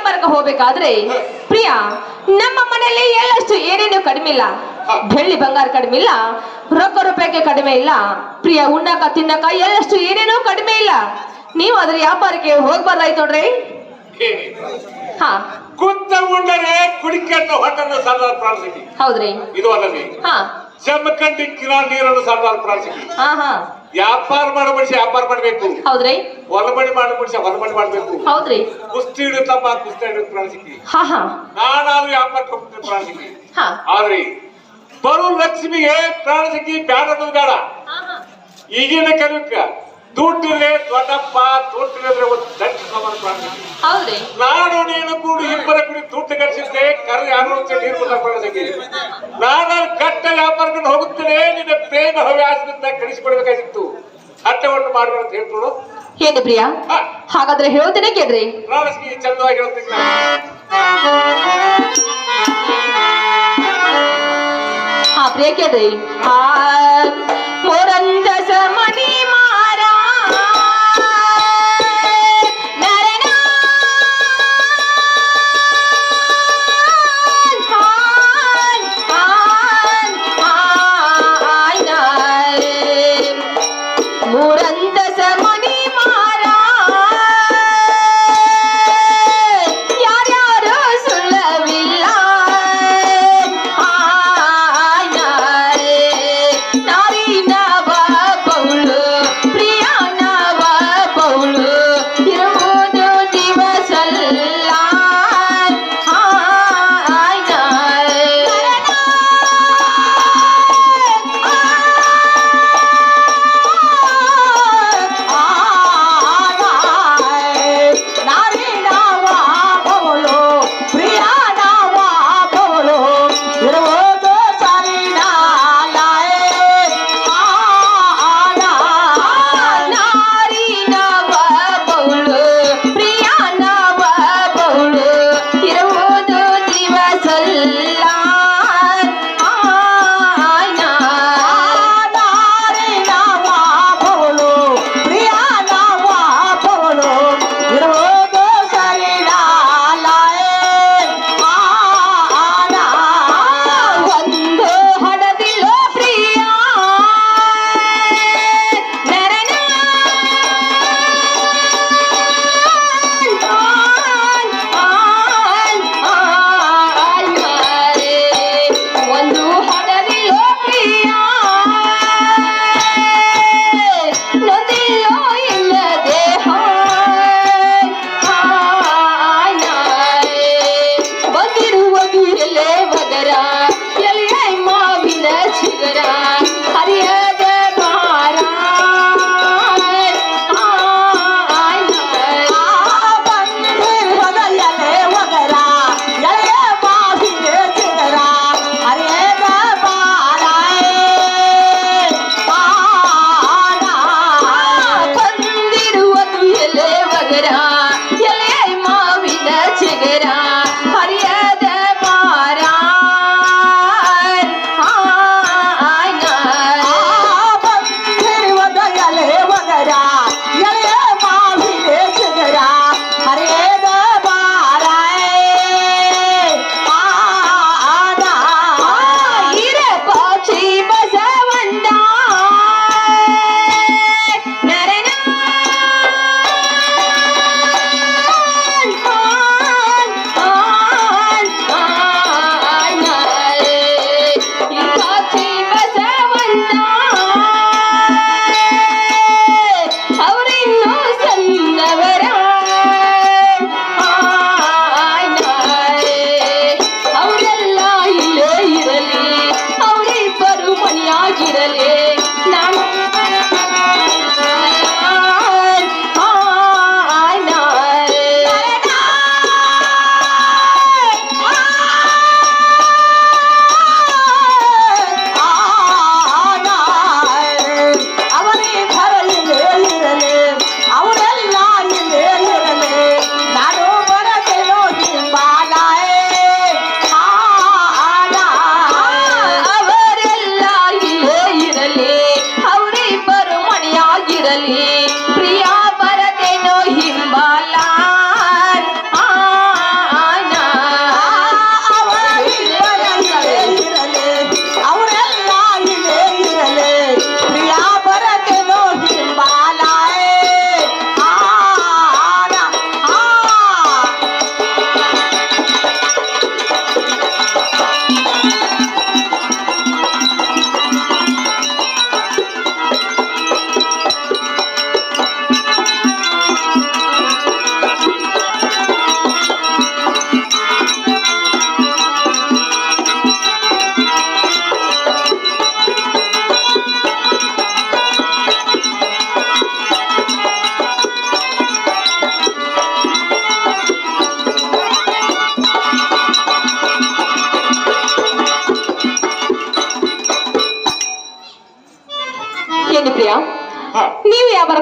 ವ್ಯಾಪಾರಕ್ಕೆ ಹೋಗ್ಬೇಕಾದ್ರೆ ಪ್ರಿಯ ನಮ್ಮ ಮನೆಯಲ್ಲಿ ಎಳ್ಳಷ್ಟು ಏನೇನು ಕಡಿಮೆ ಇಲ್ಲ? ಬೆಳ್ಳಿ ಬಂಗಾರ ಕಡಿಮೆ ಇಲ್ಲ ರೊಕ್ಕ ರೂಪಾಯಿಗೆ ಕಡಿಮೆ ಇಲ್ಲ ಪ್ರಿಯ ಉಣ್ಣಕ ತಿನ್ನಕ ಎಳ್ಳಷ್ಟು ಏನೇನೂ ಕಡಿಮೆ ಇಲ್ಲ. ನೀವು ಅದ್ರ ವ್ಯಾಪಾರಕ್ಕೆ ಹೋಗ್ಬಾರ್ದಾಯ್ತು ನೋಡ್ರಿ. ಹಾ. ಕುತ್ತ ಉಂಡರೆ ಕುಡಿಕೆಂಡ ಹೊಟ್ಟನ್ನು ಸರ್ದಾರ್ ಪ್ರಾಣಿಸಿಕಿ ಹೌದ್ರಿ. ಇದು ಹಾ. ಜಮಖಂಡಿ ಕಿರಾ ನೀರನ್ನು ಸರ್ದಾರ್ ಪ್ರಾಸಿಕ್ ಹಾ ಹಾ ವ್ಯಾಪಾರ ಮಾಡೋ ಮನುಷ್ಯ ವ್ಯಾಪಾರ ಮಾಡ್ಬೇಕು. ಹೌದ್ರಿ? ಹೊಲಮಣಿ ಮಾಡೋ ಮನುಷ್ಯ ಹೊಲಮಣಿ ಮಾಡ್ಬೇಕು. ಹೌದ್ರಿ. ಕುಸ್ತಿ ಹಿಡಿತಪ್ಪ ಕುಸ್ತಿ ಹಿಡಿದ ಪ್ರಾಣಿಸಿಕಿ ನಾನು ವ್ಯಾಪಾರ ಪ್ರಾಣಿಸಿಕಿ ಆದ್ರೆ ಬರು ಲಕ್ಷ್ಮಿಗೆ ಪ್ರಾಣಿಸಿಕಿ ಬ್ಯಾಡದು ಬೇಡ. ಈಗಿನ ಕಲಿಕ ದುಡ್ಡಿದ್ರೆ ದೊಡ್ಡಪ್ಪ ದುಡ್ಡಿದ್ರೆ ಒಂದು ದಟ್ಟ ಸಮಾನ ಪ್ರಾಣಿಸಿಕಿ ನಾನು ನೀನು ಕೂಡಿ ಇಬ್ಬರ ಕೂಡಿ ದುಡ್ಡು ಕಟ್ಟಿಸಿದ್ದೆ ಕರೆ ಯಾರು ಅಂತ ನೀರು ನಾನು ಕಟ್ಟ ವ್ಯಾಪಾರಕ್ಕೆ ಹೋಗುತ್ತೇನೆ ನಿನ್ನ ಪ್ರೇಮ ಹವ್ಯಾಸದಿಂದ ಕಳಿಸಿಕೊಡ್ಬೇಕಾಗಿತ್ತು ಹಟ್ಟವನ್ನು ಮಾಡ್ಬೇಡ ಅಂತ ಹೇಳ್ಕೊಡು ಏನು ಪ್ರಿಯಾ? ಹಾಗಾದ್ರೆ ಹೇಳ್ತೇನೆ ಕೇಳ್ರಿ. ಚಂದವಾಗಿ ಹೇಳ್ತೀನಿ ಹಾ ಪ್ರಿಯ ಕೇಳ್ರಿ. ಆ ಮೊರಂದ ಮಣಿ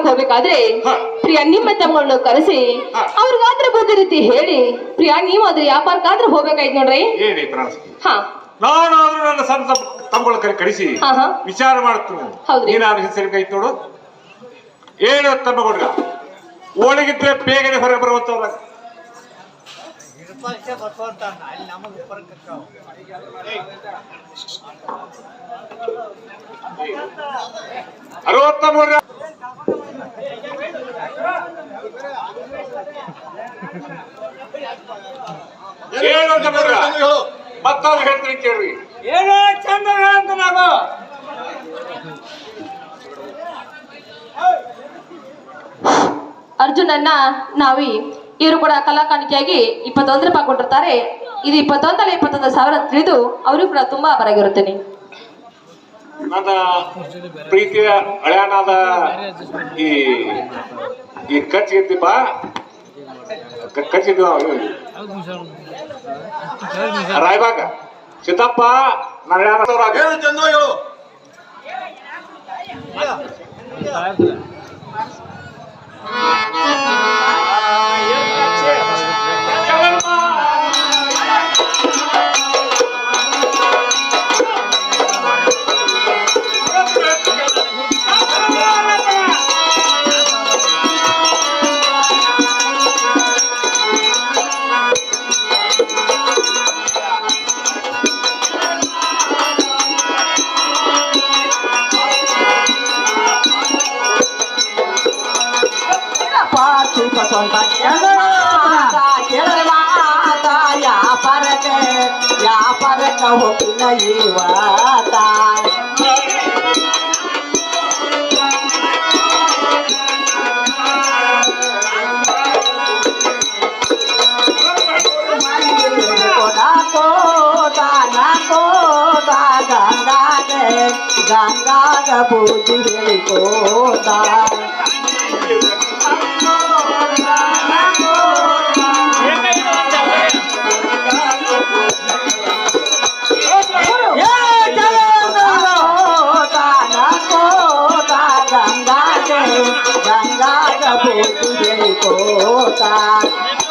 ಹೋಗ್ಬೇಕಾದ್ರೆ ಪ್ರಿಯಾ ನಿಮ್ಮ ತಮ್ಮಗಳನ್ನ ಕರೆಸಿ ಅವ್ರಿಗಾದ್ರ ಬುದ್ಧಿ ರೀತಿ ಹೇಳಿ. ಪ್ರಿಯಾ ನೀವು ಅದ್ರ ವ್ಯಾಪಾರಕ್ಕಾದ್ರ ಹೋಗ್ಬೇಕಾಯ್ತು ನೋಡ್ರಿ. ಪ್ರಾಣಸ್ತಿ ಹಾ. ನಾನಾದ್ರೂ ನನ್ನ ಸಣ್ಣ ತಮ್ಮ- ತಮ್ಮಗಳ ಕರೆ ಕಳಿಸಿ ವಿಚಾರ ಮಾಡ್ತೀನಿ ಹೌದ್ರಿ. ಹೆಸರು ಕೈ ನೋಡು ಏನು ತಮ್ಮಗೌಡ್ರ ಒಳಗಿದ್ರೆ ಬೇಗನೆ ಹೊರಗೆ ಬರುವಂತವ್ರ ಅರವತ್ತಮೂರ ಏನು ಮತ್ತೊಂದು ಹೇಳ್ತೀನಿ ಕೇಳ್ರಿ ಏನೋ ಅಂತ ನಾವು. ಅರ್ಜುನನ್ನ ನಾವಿ ಇವರು ಕೂಡ ಕಲಾಕಾಣಿಕೆಯಾಗಿ ಇಪ್ಪತ್ತೊಂದು ರೂಪಾಯಿ ಕೊಟ್ಟಿರ್ತಾರೆ ಇದು ಇಪ್ಪತ್ತೊಂದಲ್ಲ ಇಪ್ಪತ್ತೊಂದು ಸಾವಿರ ತಿಳಿದು ಅವರು ಕೂಡ ತುಂಬಾ ಬರಾಗಿರುತ್ತೇನೆ. ನನ್ನ ಪ್ರೀತಿಯ ಹಳೆಯನಾದ ಈ ಈ ಕಚ್ಚಿಗಿದ್ದೀಪ ಕಚ್ಚಿದ್ದ ರಾಯಬಾಗ. ಸಿದ್ದಪ್ಪ ನನ್ನ ಹಳೆಯನಾದವ್ರಾಗ ಏನು ಚಂದ ಹೇಳು ವ್ಯಾಪಾರಕ್ಕ ಹೋಗಿಲ್ಲ ಇವತ್ತ ಗಂಗಾಗ ಬೂದಿ ಹೇಳಿಕೋತ 不祖你的歌唱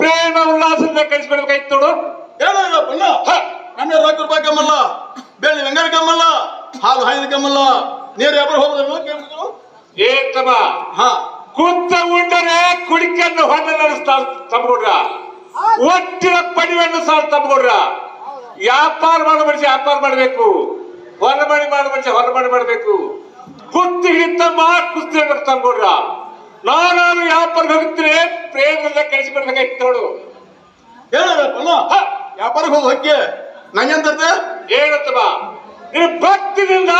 ಪ್ರೇಮ ಉಲ್ಲಾಸದಿಂದ ಕಳಿಸ್ಬಿಡ್ಬೇಕಾಯ್ತು ನೋಡು. ಏನು ಇದು ಬಣ್ಣ ಹ, ನಮ್ಮ ರೊಕ್ಕ ರೂಪಾಯಿ ಕಮ್ಮಲ್ಲ ಬೆಳ್ಳಿ ಬಂಗಾರ ಕಮ್ಮಲ್ಲ ಹಾಲು ಹಾಯ್ದ ಕಮ್ಮಲ್ಲ ನೀರು ಯಾರು ಹೋಗೋದು ಏ ತಮ್ಮ. ಹಾ. ಕುತ್ತ ಉಂಡರೆ ಕುಡಿಕನ್ನು ಹೊನ್ನ ನಡೆಸ್ತಾ ತಮ್ಗೊಡ್ರ ಒಟ್ಟಿನ ಪಡಿವನ್ನು ತಮ್ಗೊಡ್ರ ವ್ಯಾಪಾರ ಮಾಡೋ ಮನುಷ್ಯ ವ್ಯಾಪಾರ ಮಾಡಬೇಕು. ಹೊರಮಣಿ ಮಾಡೋ ಮನುಷ್ಯ ಹೊರಮಣಿ ಮಾಡಬೇಕು. ಕುಸ್ತಿ ಹಿಡಿತಮ್ಮ ಕುಸ್ತಿ ತಮ್ಗೊಡ್ರ ನಾನಾದ್ರೂ ವ್ಯಾಪಾರ ಹೋಗುತ್ತೇನೆ ಪ್ರೇಮದಿಂದ ಕಳಿಸಿಬಿಡ್ಬೇಕಾಯ್ತು ನೋಡು. ಏನು ಬಣ್ಣ ಹ, ವ್ಯಾಪಾರಕ್ಕೆ ಹೋದ ಹೊಕ್ಕೆ ಅಂತ ಏನತ್ತಮ್ಮ ನಿನ್ನ ಭಕ್ತಿದಿಂದ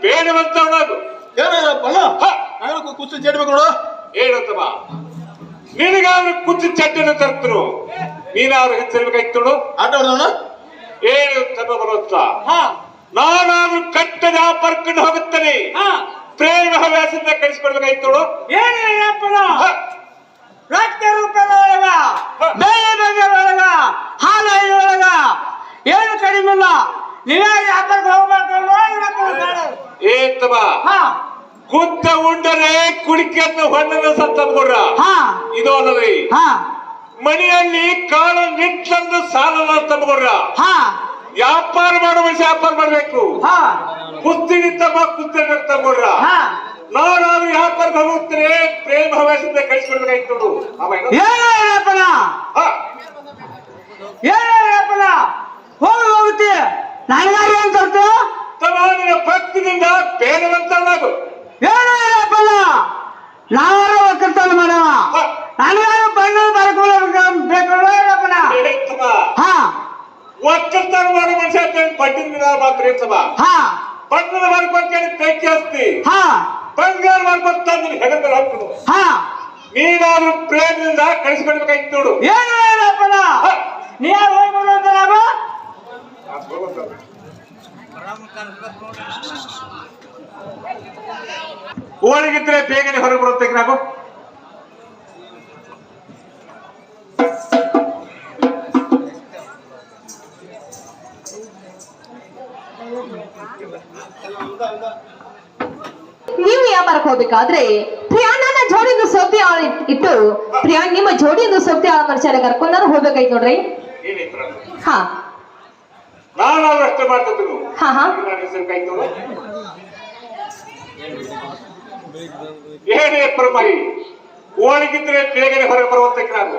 ಬೇಡವಂತವನಾಗು ಏನು ಬಣ್ಣ ಹ, ನಾನು ಕುಚ್ಚು ಚೇಡ್ಬೇಕು ನೋಡು. ಏನತ್ತಮ್ಮ ನಿನಗಾದ್ರೂ ಕುಚ್ಚು ಚಡ್ಡಿನ ತರ್ತರು. ನೀನಾದ್ರೂ ಹೆಚ್ಚಿರ್ಬೇಕಾಯ್ತು ನೋಡು. ಆಟ ಆಡೋಣ? ಏನು ತಮ್ಮ ಬರುತ್ತ ಹಾ. ನಾನಾದ್ರೂ ಕಟ್ಟ ವ್ಯಾಪಾರಕ್ಕೆ ಹೋಗುತ್ತೇನೆ. ಹಾ. ಪ್ರೇಮ ಹವ್ಯಾಸದಿಂದ ಕಳಿಸ್ಕೊಡ್ಬೇಕಾಯ್ತು ನೋಡು. ಏನೇನಪ್ಪನ ಹ, ರಕ್ತ ರೂಪದ ಒಳಗ ಬೇರೆ ಬೇಳೆ ಒಳಗ ಹಾಲ ಒಳಗ ಏನು ಕಡಿಮೆ ನೀವೇ ವ್ಯಾಪಾರಕ್ಕೆ ಹೋಗ್ಬೇಕು ಏ ತಮ್ಮ ಹಾ. ಕುತ್ತ ಉಂಡರೆ ಕುಡಿಕೆಯನ್ನು ಹೊಣ್ಣನ್ನು ಸತ್ತಮ್ಕೊಡ್ರ ಹಾ. ಇದು ಅಲ್ಲರಿ ಹಾ. ಮನೆಯಲ್ಲಿ ಕಾಳು ನಿಟ್ಟಂದು ಸಾಲನ ತಮ್ಕೊಡ್ರ ಹಾ. ವ್ಯಾಪಾರ ಮಾಡುವ ವ್ಯಾಪಾರ ಮಾಡಬೇಕು. ಹಾ. ಕುಸ್ತಿ ನಿಂತಮ್ಮ ಕುಸ್ತಿ ತಮ್ಕೊಡ್ರ ಹಾ. ನಾನಾದ್ರೂ ವ್ಯಾಪಾರ ಹೋಗುತ್ತೇನೆ ಪ್ರೇಮ ಹವ್ಯಾಸದಿಂದ ಕಳಿಸ್ಕೊಡ್ಬೇಕಾಯ್ತು ನೋಡು. ಅವ ಏನು? ಏನೇನಪ್ಪನ ಹ, ಏನೇನಪ್ಪನ ಹೋಗಿ ಹೋಗುತ್ತೆ. ನನಗಾಗಿ ಏನ್ ತರ್ತು ತಮ್ಮ ನಿನ್ನ ಭಕ್ತಿದಿಂದ ಬೇಡವಂತವನಾಗು ಏನು ಇಲ್ಲಪ್ಪನ ನಾವಾರ ಒಕ್ಕಲ್ತನ ಮಾಡವ ನನಗಾರು ಬಣ್ಣ ಬರ್ಕೊಳ್ಳ ಬೇಕು ಹೇಳ್ತಮ್ಮ ಹಾ. ಒಕ್ಕಲ್ತನ ಮಾಡೋ ಮನುಷ್ಯ ಅಂತ ಹೇಳಿ ಬಡ್ಡಿ ದಿನ ಮಾತ್ರ ಇರ್ತಮ್ಮ ಹಾ. ಬಣ್ಣದ ಮಾಡ್ಕೊಂತೇಳಿ ಕೈ ಹಸ್ತಿ. ಹಾ. ಬಂಗಾರ ಮಾಡ್ಕೊಂತ ನಿನ್ ಹೆಗಲ್ ಹಾಕ್ಬಿಡು. ಹಾ. ನೀನಾದ್ರೂ ಪ್ರೇಮದಿಂದ ಕಳಿಸ್ಕೊಡ್ಬೇಕಾಯ್ತು ನೋಡು. ಏನು ನೀ ಯಾರು ಅಂತ ನಾವು ಹೋಳಿಗಿದ್ರೆ ಬೇಗನೆ ಹೊರಗೆ ಬರುತ್ತೆ ನಾವು ನೀವು ವ್ಯಾಪಾರಕ್ಕೆ ಹೋಗ್ಬೇಕಾದ್ರೆ ಪ್ರಿಯಾ ನನ್ನ ಜೋಡಿಯಿಂದ ಸೌತಿ ಆಳು ಇಟ್ಟು ಪ್ರಿಯಾ ನಿಮ್ಮ ಜೋಡಿಯಿಂದ ಸೌತಿ ಆಳು ಮನುಷ್ಯನ ಕರ್ಕೊಂಡಾರು ಹೋಗ್ಬೇಕಾಯ್ತು ನೋಡ್ರಿ ಹಾ ನಾನಾದ್ರೂ ಅಷ್ಟೇ ಮಾಡ್ತಿದ್ರು ಹಾ ಹಾ ನಾನು ಏನೇ ಪ್ರಮರಿ ಹೋಳಿಗಿದ್ರೆ ಬೇಗನೆ ಹೊರಗೆ ಬರುವಂತ ನಾವು